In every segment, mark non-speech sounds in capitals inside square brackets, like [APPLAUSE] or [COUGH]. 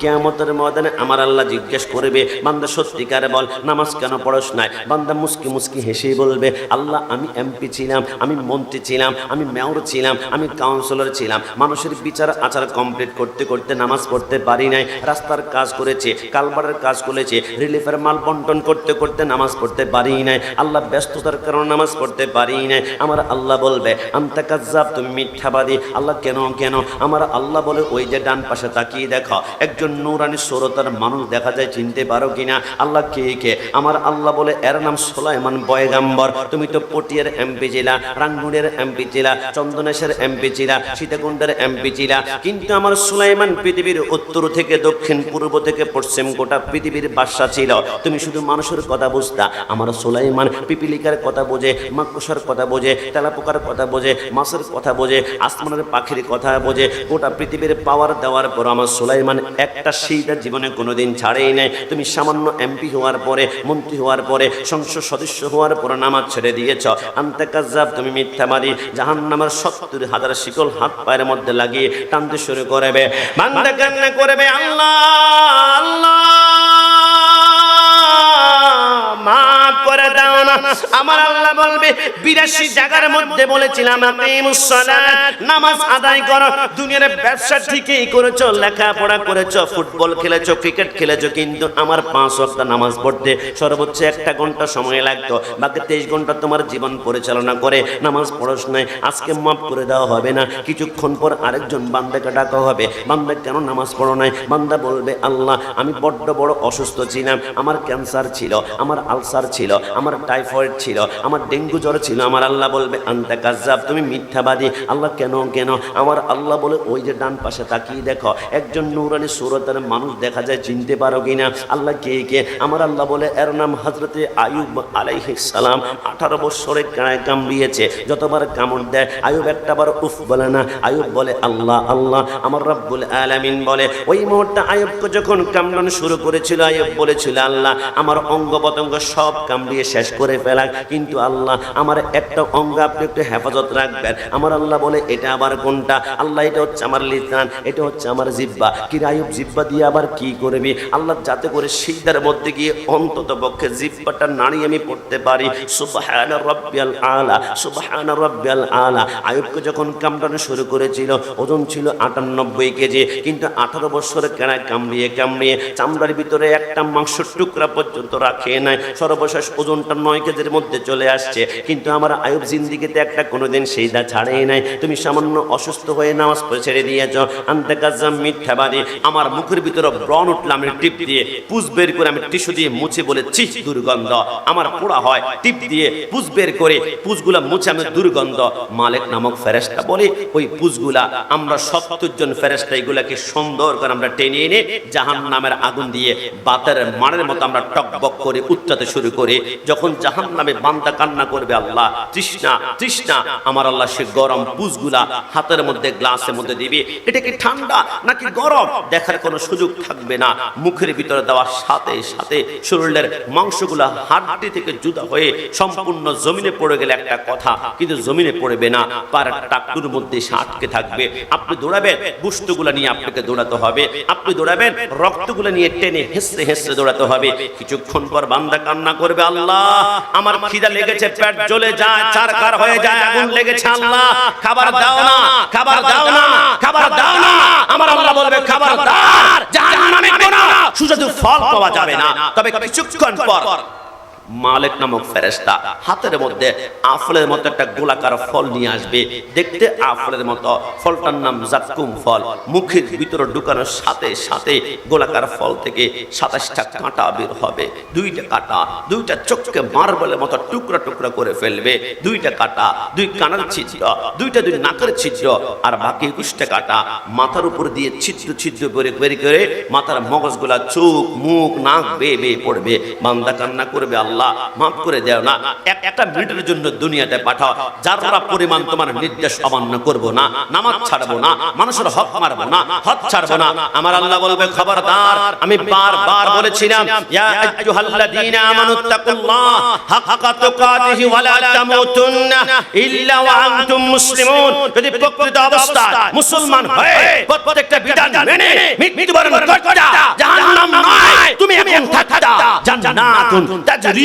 কেয়ামতের ময়দানে আমার আল্লাহ জিজ্ঞেস করবে, বান্দা সত্যিকারে বল, নামাজ কেন পড়স নাই? বান্দা মুস্কি মুস্কি হেসেই বলবে, আল্লাহ আমি এমপি ছিলাম, আমি মন্ত্রী ছিলাম, আমি মেয়র ছিলাম, আমি কাউন্সিলর ছিলাম। মানুষের বিচার আচার কমপ্লিট করতে করতে নামাজ পড়তে পারি নাই, রাস্তার কাজ করেছে, কালবারের কাজ করেছে, রিলিফের মাল বন্টন করতে করতে নামাজ পড়তে পারি নাই, আল্লাহ ব্যস্ততার কারণে নামাজ পড়তে পারি নাই। আমার আল্লাহ বলবে, আন্তা কাজ্জাব, তুমি মিথ্যাবাদী, আল্লাহ কেন কেন? আমার আল্লাহ বলে ওই যে ডান পাশে তাকিয়ে দেখো, একজন নূরানি সরতার মানুষ দেখা যায় চিনতে পারো কিনা? আল্লাহ কে কে? আমার আল্লাহ বলে, এর নাম সোলাইমান বয়গাম্বর তুমি তো পটিয়ার এমপি ছিলা, রাঙ্গুনের এমপি ছিলা চন্দনেশের এমপি ছিলা, সীতাকুণ্ডের এমপি ছিলা। কিন্তু আমার সুলাইমান পৃথিবীর উত্তর থেকে, দক্ষিণ, পূর্ব থেকে, পশ্চিম গোটা পৃথিবীর বাদশা ছিল। তুমি শুধু মানুষের কথা বুঝতা। আমার সুলাইমান পিপিলিকার কথা বোঝে, মাকড়সার কথা বোঝে, তেলাপোকার কথা বোঝে, মাছের কথা বোঝে, আসমানের পাখির কথা বোঝে। গোটা পৃথিবীর পাওয়ার দেওয়ার পর আমার সুলাইমান একটা সেইটা জীবনে কোনোদিন ছাড়েই নেই। তুমি সামান্য এমপি হওয়ার পরে, মন্ত্রী হওয়ার পরে, সংসদ সদস্য হওয়ার পরে নামাজ ছেড়ে দিয়েছ। আন্তে কাজাব তুমি মিথ্যাবাদী। জাহান নামার সত্তর হাজার শিকল হাত পায়ের মধ্যে লাগিয়ে টানতে শুরু করবে। কান্না করবে, আল্লাহ আল্লাহ। আমার আল্লাহ বলবে, বিরাশি জায়গার মধ্যে বলেছিলাম নামাজ আদায় করো। দুনিয়ার ব্যবসা ঠিকই করেছ, লেখাপড়া করেছ, ফুটবল খেলেছো, ক্রিকেট খেলেছো, কিন্তু আমার পাঁচ ওয়াক্ত নামাজ পড়তে সর্বোচ্চ একটা ঘণ্টা সময় লাগতো। বাকি তেইশ ঘণ্টা তোমার জীবন পরিচালনা করে, নামাজ পড়স নাই, আজকে মাফ করে দেওয়া হবে না। কিছুক্ষণ পর আরেকজন বান্দাকে ডাকা হবে। বান্দা কেন নামাজ পড়ো নাই? বান্দা বলবে, আল্লাহ, আমি বড্ড বড় অসুস্থ ছিলাম, আমার ক্যান্সার ছিল, আমার আলসার ছিল, আমার টাইফয়েড ছিল, আমার ডেঙ্গু জ্বর ছিল, আমার আল্লাহ বলবে, আন্তা কাজাব তুমি মিথ্যাবাদী। আল্লাহ কেন কেন? আমার আল্লাহ বলে, ওই যে ডান পাশে তাকিয়ে দেখো, একজন নৌরানি সুরতের মানুষ দেখা যায়, চিনতে পারো কিনা? আল্লাহ কে কে? আমার আল্লাহ বলে, এর নাম হজরতে আয়ুব সালাম, আঠারো বছরে কাঁড়ায় কামড়িয়েছে, যতবার কামড় দেয়, আয়ুব একটা বার উফ বলে না, আয়ুব বলে, আল্লাহ আল্লাহ, আমার রব্বুল আলামিন বলে, ওই মুহূর্তে আয়ুবকে যখন কামড়ানো শুরু করেছিল, আয়ুব বলেছিল, আল্লাহ, আমার অঙ্গ পতঙ্গ সব কামড়িয়ে শেষ করে ফেলাক। কিন্তু আল্লাহ, আমার একটা অঙ্গ আপনি একটু হেফাজত রাখবেন। আমার আল্লাহ বলে, এটা আবার কোনটা? আল্লাহ, এটা হচ্ছে আমার লিসান, এটা হচ্ছে আমার জিব্বা। কি আয়ুব জিব্বা দিয়ে আবার কি করবি? আল্লাহ যাতে করে সিজদার মধ্যে গিয়ে অন্তত পক্ষে জিব্বাটা নাড়িয়ে আমি পড়তে পারি। সুবহান রব্বিয়াল আলা, সুবহান রব্বিয়াল আলা। আয়ুবকে যখন কামড়ানো শুরু করেছিল, ওজন ছিল আটানব্বই কেজি। কিন্তু আঠারো বছর কেনায় কামড়িয়ে কামড়িয়ে চামড়ার ভিতরে একটা মাংসের টুকরা পর্যন্ত রাখে নাই। সর্বশেষ ওজনটা নয় কেজির মধ্যে চলে আসছে। কিন্তু আমার আয়ুব জিন্দিগিতে একটা কোনোদিন সেইদা ছাড়েই নাই। তুমি সামান্য অসুস্থ হয়ে নামাজ পড়ে ছেড়ে দিয়েছ। আন্তে কাজাম মিথ্যাবাদী। আমার মুখের ভিতরে ব্রণ উঠলাম আমি টিপ দিয়ে। পুষ বের করে আমি টিস্যু দিয়ে মুছে বলে চিস দুর্গন্ধ। আমার পোড়া হয়, টিপ দিয়ে পুষ বের করে পুষগুলা মুছে আমি দুর্গন্ধ। মালিক নামক ফেরেস্তা বলে, ওই পুষগুলা আমরা সত্তর জন ফেরেস্তা এগুলাকে সুন্দর করে আমরা টেনে এনে জাহান নামের আগুন দিয়ে বাতের মানের মতো আমরা টকবক করে উচ্চাতে শুরু করে। যখন জাহান নামে বান্দা কান্না করবে আল্লাহ। তৃষ্ণা তৃষ্ণা। আমার আল্লাহ সে গরম পুষগুলা হাতের মধ্যে, গ্লাসের মধ্যে দিবে। এটা কি ঠান্ডা নাকি গরম? দেখার কোনো সুযোগ থাকবে না। মুখের ভিতরে দেওয়ার সাথে সাথে শরীরের মাংসগুলা হাড্ডি থেকে জুদা হয়ে সম্পূর্ণ জমিনে পড়ে গেলে একটা কথা, কিন্তু জমিনে পড়বে না। পার টাকুর মধ্যে সে আটকে থাকবে। আপনি দৌড়াবেন বুষ্টগুলা নিয়ে আপনাকে দৌড়াতে হবে। আপনি দৌড়াবেন, রক্তগুলো নিয়ে টেনে হেসে হেসে দৌড়াতে হবে। কিছুক্ষণ পর বান্দা কান্না করবে আল্লাহ। আমার খিদা লেগেছে পেট জ্বলে যায় চারকার হয়ে যায় আগুন লেগেছে আল্লাহ খাবার দাও না খাবার দাও না খাবার দাও না। আমার আল্লাহ বলবে খাবার দাও জাহান্নামে কোনো সুস্বাদু ফল পাওয়া যাবে না তবে কিছুক্ষণ পর মালিক নামক ফেরেস্তা হাতের মধ্যে আফলের মতো একটা গোলাকার ফল নিয়ে আসবে। দেখতে আফলের মতো। ফলটার নাম জাক্কুম ফল। মুখের ভিতরে ঢুকানোর সাথে সাথে গোলাকার ফল থেকে সাতাশটা কাঁটা বের হবে। দুইটা কাঁটা, দুইটা চোখকে মার্বেলের মতো টুকরা টুকরা করে ফেলবে। দুইটা কাঁটা, দুই কানার ছিদ্র, দুইটা দুই নাকের ছিদ্র, আর বাকি একুশটা কাঁটা মাথার উপর দিয়ে ছিদ্র ছিদ্র করে, বের করে মাথার মগজগুলা চোখ, মুখ, নাক বেয়ে বেয়ে পড়বে। বান্দা কান্না করবে আল্লাহ আল্লাহ, মাফ করে দেও না। একটা মিনিটের জন্য দুনিয়াতে পাঠাও, যারা পরিমাণ তোমার নির্দেশ অমান্য করব না, নামাজ ছাড়বো না, মানুষের হক মারবো না, হক ছাড়বো না। আমার আল্লাহ বলবে, খবরদার, আমি বারবার বলেছিলাম, ইয়া আইয়ুহাল্লাযীনা আমানুত্তাকুল্লাহ হাক্কা তুকাতিহি ওয়া লা তামুতুন্না ইল্লা ওয়া আনতুম মুসলিমুন। যদি প্রকৃত অবস্থায় মুসলমান হয়ে প্রত্যেকটা বিধান মেনে মৃত্যুবরণ করতা, জাহান্নাম নয়, তুমি এখন থাকতা, জান্নাতুন তাজরি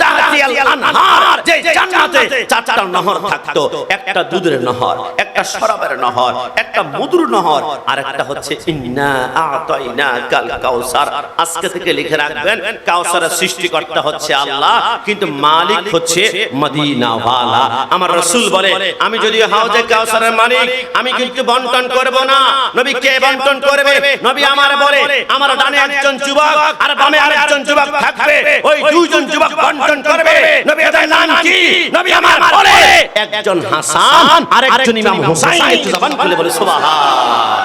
তাহতিহাল আনহার যে জান্নাতে চারটা নহর থাকতো একটা দুধের নহর একটা শরাবের নহর একটা মধুর নহর আর একটা হচ্ছে ইন্না আতাইনা কাল কাউসার। আজকে থেকে লিখে রাখবেন কাউসারের সৃষ্টিকর্তা হচ্ছে আল্লাহ কিন্তু মালিক হচ্ছে মদিনা ওয়ালা আমার রাসূল বলে আমি যদি হাউজে কাউসারের মালিক আমি কিন্তু বন্টন করব না। নবী কে বন্টন করবে? নবী আমার বলে আমার ডানে একজন যুবক আর বামে আরেকজন যুবক থাকবে ওই দুইজন যুবক বন্টন করবে। নবী নাম কি? নবী আমার বলে। একজন হাসান আরেকজন ইমাম হুসাইন। একটু জবান খুলে বলে সুবহান।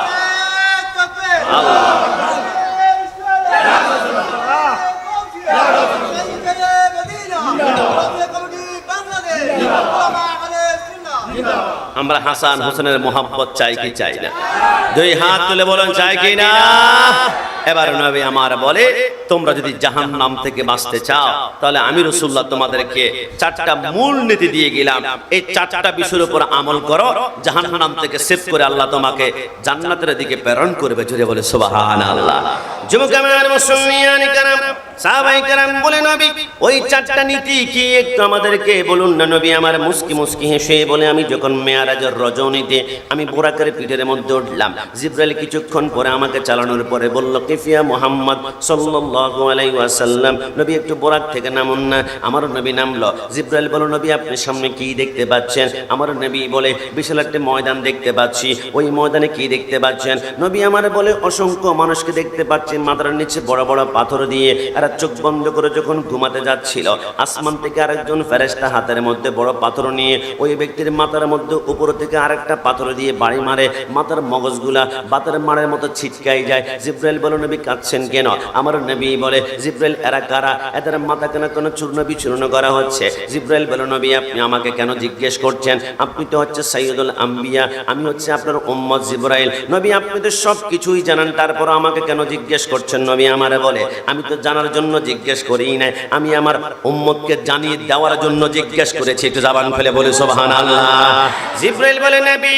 আমরা হাসান হোসেনের মোহাম্মত চাই কি চাই না? দুই হাত তুলে বলেন চাই কি না? এবার নবী আমার বলে, তোমরা যদি জাহান নাম থেকে বাঁচতে চাও, তাহলে আমি রসুল্লাহ তোমাদেরকে চারটা মূল নীতি দিয়ে গেলাম। এই চারটা বিষয়ের উপর আমল করো জাহান নাম থেকে সেভ করে আল্লাহ তোমাকে জান্নাতের দিকে প্রেরণ করবে। জুড়ে বলে সুবাহ আল্লাহ যুবক আমার মুসলমানি বলে, নবী আমার বলে নবী নামলো। জিব্রাইল বলল, নবী, আপনি সামনে কি দেখতে পাচ্ছেন? আমার নবী বলে, বিশাল একটা ময়দান দেখতে পাচ্ছি। ওই ময়দানে কি দেখতে পাচ্ছেন? নবী আমার বলে, অসংখ্য মানুষকে দেখতে পাচ্ছি মাথার নিচে বড় বড় পাথর দিয়ে। আর চোখ বন্ধ করে যখন ঘুমাতে যাচ্ছিল, আসমান থেকে আরেকজন ফেরেশতা হাতের মধ্যে বড় পাথর নিয়ে ওই ব্যক্তির মাথার মধ্যে উপর থেকে আরেকটা পাথর দিয়ে বাড়ি মারে। মাথার মগজগুলা বাতের মারের মতো ছিটকাই যায়। জিব্রাইল বলে, নবী কাঁদছেন কেন? আমার নবী বলে, জিব্রাইল, এরা কারা? এদের মাথা কেন কেন চূর্ণ বিচূর্ণ করা হচ্ছে? জিব্রাইল বলে, নবী, আপনি আমাকে কেন জিজ্ঞেস করছেন? আপনি তো হচ্ছে সাইয়দুল আম্বিয়া, আমি হচ্ছে আপনার উম্মত জিব্রাইল। নবী, আপনি তো সব কিছুই জানেন তারপর আমাকে কেন জিজ্ঞেস করছেন? নবী আমারে বলে, আমি তো জানার জন্য জিজ্ঞেস করি নাই। আমি আমার উম্মতকে জানিয়ে দেওয়ার জন্য জিজ্ঞেস করেছি। একটু জাবান ফেলে বলে, সুবহানাল্লাহ। জিব্রাইল বলে, নবী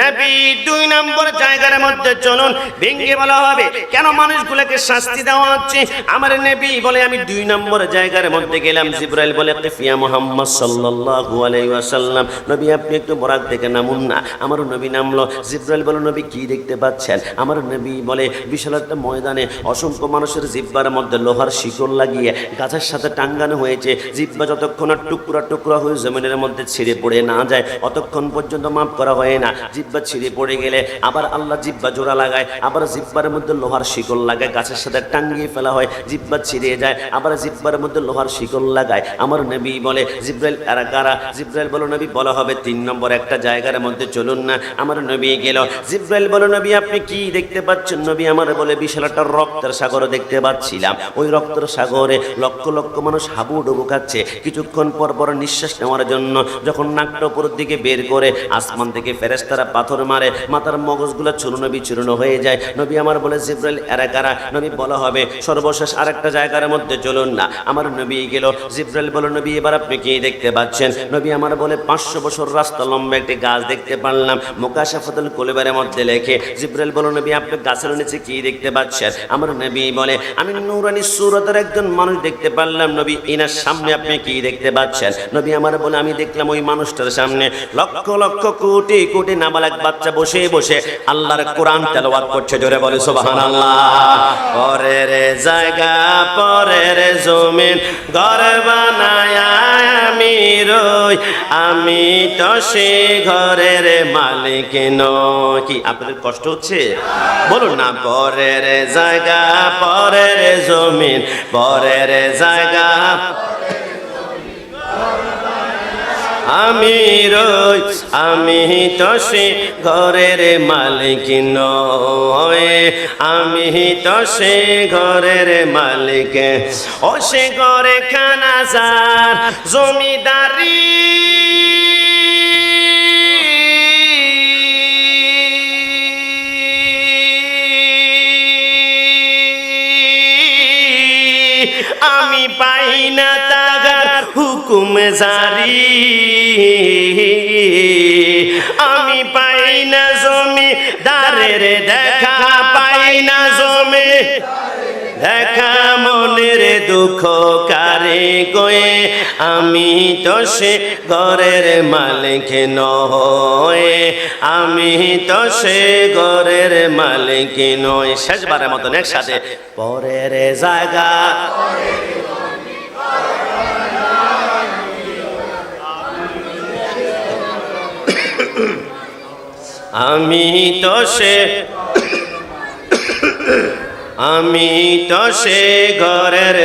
নবী, দুই নম্বর জায়গার মধ্যে চলুন ভেঙ্গে বলা হবে। কেন মানুষগুলোকে শাস্তি দেওয়া হচ্ছে? আমার নবী বলে, আমি দুই নম্বর জায়গার মধ্যে গেলাম। জিব্রাইল বলে কিফিয়া মুহাম্মদ সাল্লাল্লাহু আলাইহি ওয়াসাল্লাম। নবী, আপনি একটু বরাক থেকে নামুন না। আমার নবী নামলো। জিব্রাইল বলে, নবী, কি দেখতে পাচ্ছেন? আমার নবী বলে, বিশাল একটা ময়দানে অসংখ্য মানুষের জিব্বার মধ্যে লোহার শিকল লাগিয়ে গাছের সাথে টাঙ্গানো হয়েছে। জিব্বা যতক্ষণ আর টুকরা টুকরা হয়ে জমিনের মধ্যে ছিঁড়ে পড়ে না যায়, অতক্ষণ পর্যন্ত মাফ করা হয় না। জিব্বা ছিঁড়ে পড়ে গেলে আবার আল্লাহ জিব্বা জোড়া লাগায়, আবার জিব্বার মধ্যে লোহার শিকল লাগায়, গাছের সাথে টাঙ্গিয়ে ফেলা হয়, জিব্বা ছিঁড়ে যায়, আবার জিব্বার মধ্যে লোহার শিকল লাগায়। আমার নবী বলে, জিব্রাইল, এরা কারা? জিব্রাইল বলো, নবী, বলা হবে তিন নম্বর একটা জায়গার মধ্যে চলুন না। আমার নবী গেল, জিব্রাইল বলো, নবী, আপনি কি দেখতে পাচ্ছেন? নবী আমার বলে, বিশাল একটা রক্তের সাগর দেখতে পাচ্ছিলাম ওই রক্তের সাগরে লক্ষ লক্ষ মানুষ হাবুডুবু খাচ্ছে। কিছুক্ষণ পর পর নিঃশ্বাস নেওয়ার জন্য যখন নাকটা উপরের দিকে বের করে আসমান থেকে ফেরেস্তারা পাথর মারে, মাথার মগজগুলো চূর্ণ বিচূর্ণ হয়ে যায়। নবী আমার বলে, জিব্রাইল, এরা কারা? নবী বলা হবে, সর্বশেষ আরেকটা জায়গার মধ্যে চলুন না। আমার নবী গেল। জিব্রাইল বলো, নবী, এবার আপনি কি দেখতে পাচ্ছেন? নবী আমার বলে, পাঁচশো বছর রাস্তা লম্বা একটি গাছ দেখতে পারলাম। মোকাশাফতুল কোলেবারের মধ্যে লেখে, জিব্রাইল বলো, নবী, আপনি গাছের নিচে কি দেখতে পাচ্ছেন? আমার নবী বলে, আমি নুরানি সুরতের একজন মানুষ দেখতে পারলাম। নবী, ইনার সামনে আপনি কি দেখতে পাচ্ছেন? নবী আমার বলে, আমি দেখলাম ওই মানুষটার সামনে লক্ষ লক্ষ কোটি কোটি নাবালক বাচ্চা বসে বসে আল্লাহর কোরআন তেলাওয়াত করছে। জোরে বলে, সুবহানাল্লাহ। পরের জায়গা, পরের জমিন, ঘর বানায় রই আমি তো সে ঘরের মালিক নই। কি, আপনাদের কষ্ট হচ্ছে? বলুন না পরের জায়গা পরের জমিন পরের জায়গা। আমি রই, আমি তসে সে ঘরের মালিক নয় আমি তো সে ঘরের মালিক। ও সে ঘরে খানাজার জমিদারি। হুকুম জারি আমি পাই না জমি দারের দেখা, পাই না জমি দেখা, মনের দুঃখ কারে গয়ে আমি তো সে ঘরের মালিক নয়। আমি তো সে ঘরের মালিক নয়। শেষবারের মতন একসাথে পরের জায়গা। আমি তো সে [COUGHS] আমি তো সে ঘরের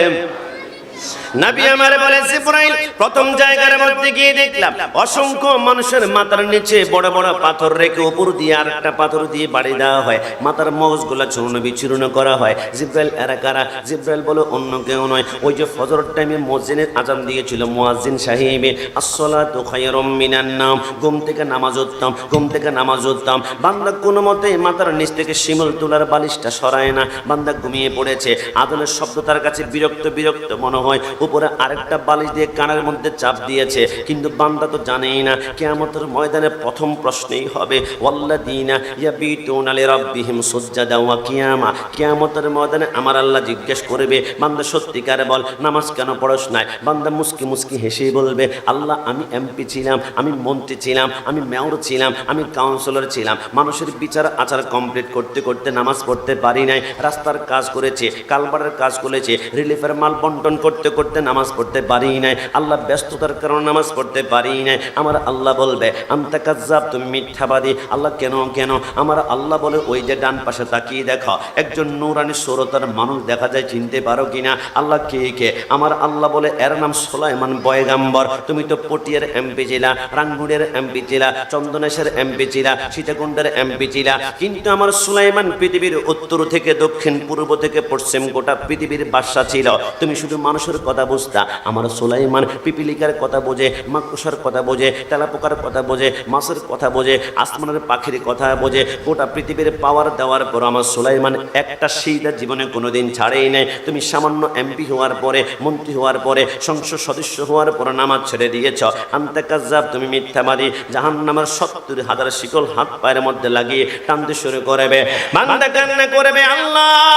নবী আমার বলে জিব্রাইল প্রথম জায়গার মধ্যে গিয়ে দেখলাম অসংখ্য মানুষের মাথার নিচে বড় বড় পাথর রেখে উপর দিয়ে আর একটা পাথর দিয়ে বাড়ি দেওয়া হয়। মাথার মগজগুলা চূর্ণ বিচূর্ণ করা হয়। জিব্রাইল এরা কারা? জিব্রাইল বলে অন্য কেউ নয়। ওই যে ফজর টাইমে মসজিদের আজান দিয়েছিল মুয়াজ্জিন সাহেবে আসসালাতু খায়রুম মিনান নাম ঘুম থেকে নামাজ উঠতাম ঘুম থেকে নামাজ উঠতাম। বান্দা কোনো মতে মাথার নিচ থেকে শিমুল তোলার বালিশটা সরায় না। বান্দা ঘুমিয়ে পড়েছে। আদনের শব্দ তার কাছে বিরক্ত বিরক্ত মনে হয়। উপরে আরেকটা বালিশ দিয়ে কানের মধ্যে চাপ দিয়েছে। কিন্তু বান্দা তো জানেই না, কেয়ামতের ময়দানে প্রথম প্রশ্নেই হবে ওয়াল্লাদিনা ইয়াবিতুনা লিরাব্বিহিম সুজদাদা ওয়া কিয়ামা। কেয়ামতের ময়দানে আমার আল্লাহ জিজ্ঞেস করবে, বান্দা, সত্যিকারে বল, নামাজ কেন পড়স নাই? বান্দা মুস্কি মুস্কি হেসেই বলবে, আল্লাহ, আমি এমপি ছিলাম, আমি মন্ত্রী ছিলাম, আমি মেয়র ছিলাম, আমি কাউন্সিলর ছিলাম। মানুষের বিচার আচার কমপ্লিট করতে করতে নামাজ পড়তে পারি নাই। রাস্তার কাজ করেছে, কালবারের কাজ করেছে, রিলিফের মাল বন্টন করতে করতে নামাজ পড়তে পারি নাই। আল্লাহ ব্যস্ততার কারণে নামাজ পড়তে পারি নাই। আমার আল্লাহ বলবে, আন্তা কাজ্জাব, তুমি মিথ্যাবাদী। আল্লাহ কেন কেন? আমার আল্লাহ বলে, ওই যে ডান পাশে তাকিয়ে দেখো, একজন নৌরানি সরতার মানুষ দেখা যায়, চিনতে পারো কিনা? আল্লাহ, কে কে? আমার আল্লাহ বলে, এর নাম সোলাইমান বয়গাম্বর তুমি তো পটিয়ার এমপি ছিলা রাঙ্গুনের এমপি ছিলা, চন্দনেশের এমপি ছিলা, সীতাকুণ্ডের এমপি ছিলা। কিন্তু আমার সুলাইমান পৃথিবীর উত্তর থেকে দক্ষিণ পূর্ব থেকে পশ্চিম গোটা পৃথিবীর বাদশা ছিল। তুমি শুধু মানুষের কথা বুঝতা আমার সুলাইমান পিপিলিকার কথা বোঝে মাকুসার কথা বোঝে, তেলাপোকার কথা বোঝে, মাছের কথা বোঝে, আসমানের পাখির কথা বোঝে, গোটা পৃথিবীর পাওয়ার দেওয়ার পর আমার সুলাইমান একটা সেইটা জীবনে কোনোদিন ছাড়েই নেই। তুমি সামান্য এমপি হওয়ার পরে, মন্ত্রী হওয়ার পরে, সংসদ সদস্য হওয়ার পর নামাজ ছেড়ে দিয়েছ। আন্তে কাজাব তুমি মিথ্যাবাদী। জাহান নামের সত্তর হাজার শিকল হাত পায়ের মধ্যে লাগিয়ে টানতে শুরু করবে। বান্দা কান্না করবে, আল্লাহ!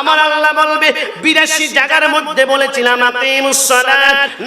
আমার আল্লাহ বলবে, বিরাশি জায়গার মধ্যে বলেছিলাম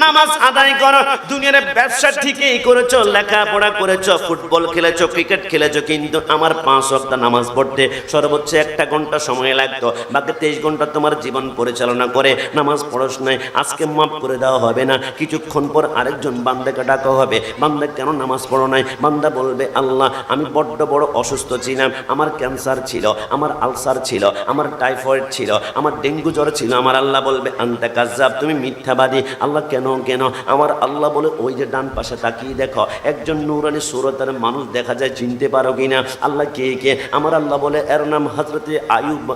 নামাজ আদায় করো। দুনিয়ার ব্যবসা ঠিকই করেছ, লেখাপড়া করেছ, ফুটবল খেলেছো, ক্রিকেট খেলেছো, কিন্তু আমার পাঁচ ওয়াক্ত নামাজ পড়তে সর্বোচ্চ একটা ঘণ্টা সময় লাগতো। বাকি তেইশ ঘণ্টা তোমার জীবন পরিচালনা করে, নামাজ পড়স নাই, আজকে মাফ করে দেওয়া হবে না। কিছুক্ষণ পর আরেকজন বান্দাকে ডাকা হবে। বান্দা কেন নামাজ পড়ো নাই? বান্দা বলবে, আল্লাহ, আমি বড্ড বড় অসুস্থ ছিলাম, আমার ক্যান্সার ছিল, আমার আলসার ছিল, আমার টাইফয়েড ছিল, আমার ডেঙ্গু জ্বর ছিল, আমার আল্লাহ বলবে, আন্তা কাজাব তুমি মিথ্যাবাদী, আল্লাহ কেন কেন? আমার আল্লাহ বলে, ওই যে ডান পাশে তাকিয়ে দেখো, একজন নুরানি সুরতার মানুষ দেখা যায়, চিনতে পারো কি না আল্লাহ কে কে? আমার আল্লাহ বলে, এর নাম হজরতে আয়ুব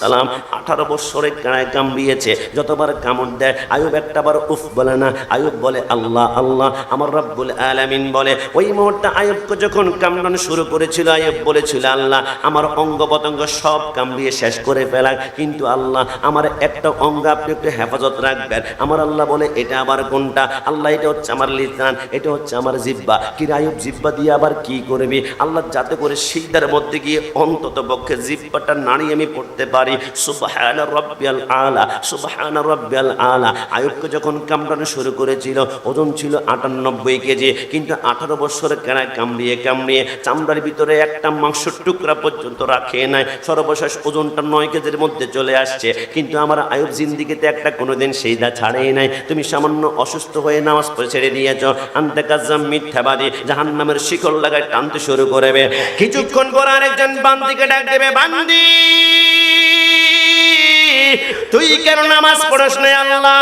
সালাম, আঠারো বছরে কানায় কামড়িয়েছে, যতবার কামড় দেয়, আয়ুব একটাবার উফ বলে না, আয়ুব বলে, আল্লাহ আল্লাহ। আমার রব্বুল আলামিন বলে, ওই মুহূর্তে আয়ুবকে যখন কামড়ানো শুরু করেছিল, আয়ুব বলেছিল, আল্লাহ, আমার অঙ্গ পতঙ্গ সব কামড়িয়ে শেষ করে ফেলা কিন্তু আল্লাহ আমার একটা অঙ্গ আপনি একটু হেফাজত রাখবেন। আমার আল্লাহ বলে, এটা আবার কোনটা? আল্লাহ, এটা হচ্ছে আমার লিসান, এটা হচ্ছে আমার জিব্বা কি আয়ুব জিব্বা দিয়ে আবার কি করবি? আল্লাহ যাতে করে সিদ্ধার মধ্যে গিয়ে অন্তত পক্ষে জিব্বাটা নাড়িয়ে আমি পড়তে পারি। সুবহান রব্বিয়াল আলা, সুবহান রব্বিয়াল আলা। আয়ুবকে যখন কামড়ানো শুরু করেছিল, ওজন ছিল আটানব্বই কেজি, কিন্তু আঠারো বছরের কেনায় কামড়িয়ে কামড়িয়ে চামড়ার ভিতরে একটা মাংসের টুকরা পর্যন্ত রাখে নাই। সর্বশেষ ওজনটা নয় কেজির মধ্যে চলে আসছে। কিন্তু আমার আয়ুব জিন্দিগিতে একটা কোনোদিন সেইদা ছাড়েই নাই। তুমি সামান্য অসুস্থ হয়ে নামাজ ছেড়ে দিয়েছ। আন্তে কাজাম মিথ্যাবাদী। জাহান নামের শিকল লাগায় টানতে শুরু করবে কিছুক্ষণ পর আরেকজন বান্দিকে ডাক দেবে, বান্দি! তুই কেন নামাজ পড়স না আল্লাহ?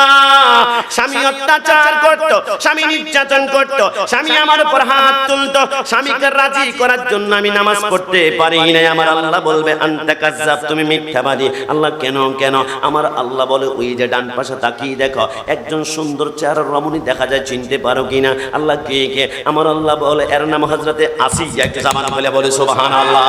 স্বামী অত্যাচার করত স্বামী নির্যাতন করত স্বামী আমার উপর হাত তুলতো স্বামীকে রাজি করার জন্য আমি নামাজ পড়তে পারি না আমার আল্লাহ বলবে আন্তা কাজ্জাব তুমি মিথ্যাবাদী। আল্লাহ কেন কেন? আমার আল্লাহ বলে ওই যে ডান পাশে তাকিয়ে দেখো একজন সুন্দর চেহারা রমণী দেখা যায় চিনতে পারো কিনা? আল্লাহ কে কে? আমার আল্লাহ বলে এর নাম হজরতে আসিয়া একটা জামান বলে বলে সুবহান আল্লাহ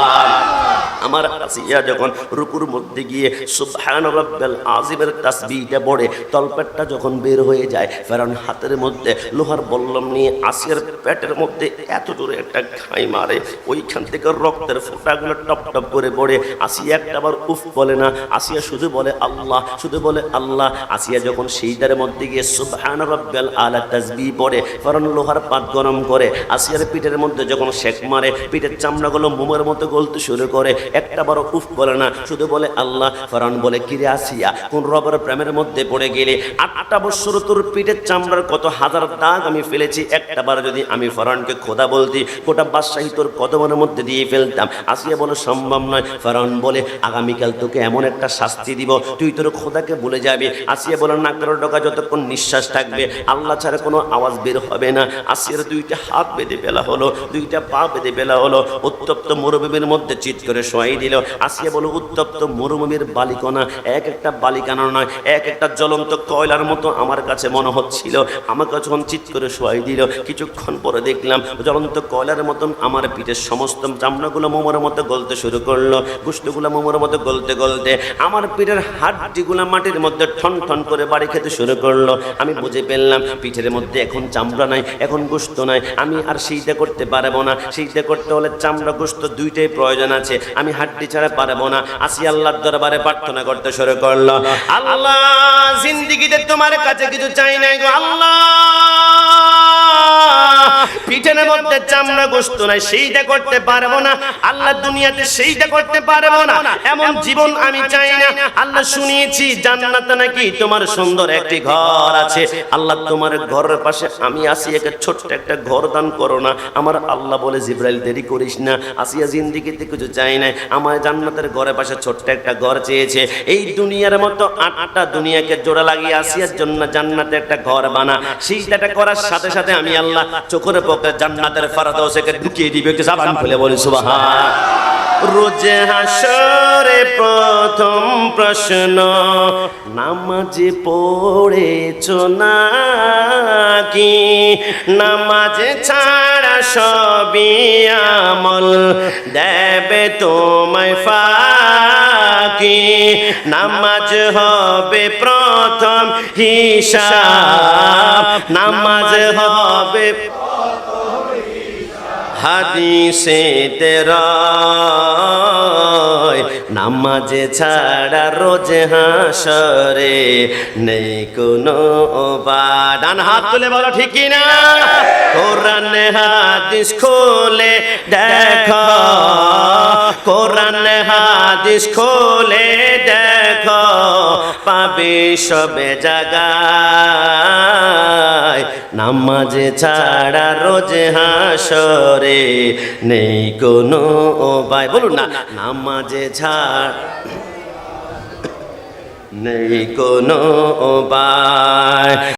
আমার আসিয়া যখন রুকুর মধ্যে গিয়ে সুবহান রাব্বাল আজিমের তাসবিহটা পড়ে, তলপেটটা যখন বের হয়ে যায় ফেরান হাতের মধ্যে লোহার বল্লম নিয়ে আসিয়ার পেটের মধ্যে এত জোরে একটা খাই মারে, ওইখান থেকে রক্তের ফোঁটাগুলো টপ টপ করে পড়ে, আসিয়া একটা আবার উফ বলে না, আসিয়া শুধু বলে আল্লাহ, শুধু বলে আল্লাহ, আসিয়া যখন সেইটার মধ্যে গিয়ে সুবহান রাব্বাল আলা তাসবিহ পড়ে ফেরান লোহার পাত গরম করে, আসিয়ার পিঠের মধ্যে যখন শেক মারে, পিঠের চামড়াগুলো মোমের মতো গলতে শুরু করে একটা বড় উফ বলে না, শুধু বলে আল্লাহ ফরান বলে, কিরে আসিয়া, কোন রবের প্রেমের মধ্যে পড়ে গেলে আটটা বছর তোর পিঠের চামড়ার কত হাজার দাগ আমি ফেলেছি? একটা বার যদি আমি ফরানকে খোদা বলতি, গোটা বাদশাহী তোর কদমের মধ্যে দিয়ে ফেলতাম। আসিয়া বলে, সম্ভব নয়। ফরান বলে, আগামীকাল তোকে এমন একটা শাস্তি দিব, তুই তোর খোদাকে বলে যাবি। আসিয়া বলে নাকের ডকা যতক্ষণ নিঃশ্বাস থাকবে, আল্লাহ ছাড়া কোনো আওয়াজ বের হবে না। আসিয়ার দুইটা হাত বেঁধে ফেলা হলো, দুইটা পা বেঁধে ফেলা হলো, উত্তপ্ত মরুভূমির মধ্যে চিৎ করে শোয়াই দিল। আসিয়া বলো, উত্তপ্ত মরুভূমির বালিকণা, এক একটা বালিকানা নয়, এক একটা জ্বলন্ত কয়লার মতো আমার কাছে মনে হচ্ছিল। আমাকে যখন চিৎ করে শোয়াই দিল, কিছুক্ষণ পরে দেখলাম, জ্বলন্ত কয়লার মতন আমার পিঠের সমস্ত চামড়াগুলো মোমোর মতো গলতে শুরু করল, গুষ্টগুলো মোমোর মতো গলতে গলতে। আমার পিঠের হাড্ডিগুলো মাটির মধ্যে ঠন ঠন করে বাড়ি খেতে শুরু করল। আমি বুঝে ফেললাম, পিঠের মধ্যে এখন চামড়া নাই, এখন গোস্ত নাই। আমি আর সেইটা করতে পারব না। সেইটা করতে হলে চামড়া, গোস্ত দুইটাই প্রয়োজন আছে। আমি হাড্ডি ছাড়া পারব না। আসি আল্লাহর দরবারে প্রার্থনা করতে শুরু করল। আল্লাহ, জিন্দিগিতে তোমার কাছে কিছু চাই নাই গো। আল্লাহ! মধ্যে চামড়া গোস্ত নাই, সেইটা করতে পারব না। আল্লাহ দুনিয়াতে সেইটা করতে পারব না। এমন জীবন আমি চাই না। আল্লাহ শুনিয়েছি, জান্নাতে নাকি তোমার সুন্দর একটি ঘর আছে। আল্লাহ তোমার ঘরের পাশে আমি আসি একটা ছোট্ট একটা ঘর দান করো না। আমার আল্লাহ বলে, জিব্রাইল, দেরি করিস না। আসিয়া জিন্দিগিতে কিছু চাই নাই। আমার জান্নাতের ঘরের পাশে ছোট্ট একটা ঘর চেয়েছে। এই দুনিয়ার মতো আটটা দুনিয়াকে জোড়া লাগিয়ে আসিয়ার জন্য জান্নাতে একটা ঘর বানা। সেইটা করার সাথে সাথে আমি আল্লাহ চোখের পক্ষে জান্নাতের ফারাদাও সেকে ঢুকিয়ে দিবে, একটু সাবান খুলে বলি, সুবহান। রোজ হাসরে প্রথম প্রশ্ন, নামাজে পড়েছ নাকি? নামাজে ছাড়া সবই আমল, দেবে তোমায় ফাঁকি। নামাজ হবে প্রথম হিসাব, নামাজ হবে হাদিসে তেরয়, নামাজে ছাড়া রোজ হাসরে নেই কোনো বা ডান হাত তুলে বলো, ঠিক না? কোরআন হাদিস খোলে, দেখো। কোরআন হাদিস খোলে, দেখো। পাবে সবে জাগায়। নামাজ ছাড়া রোজ হাসরে নেই কোনো উপায়। বলুন না, নামাজ ছাড় নেই কোনো উপায়।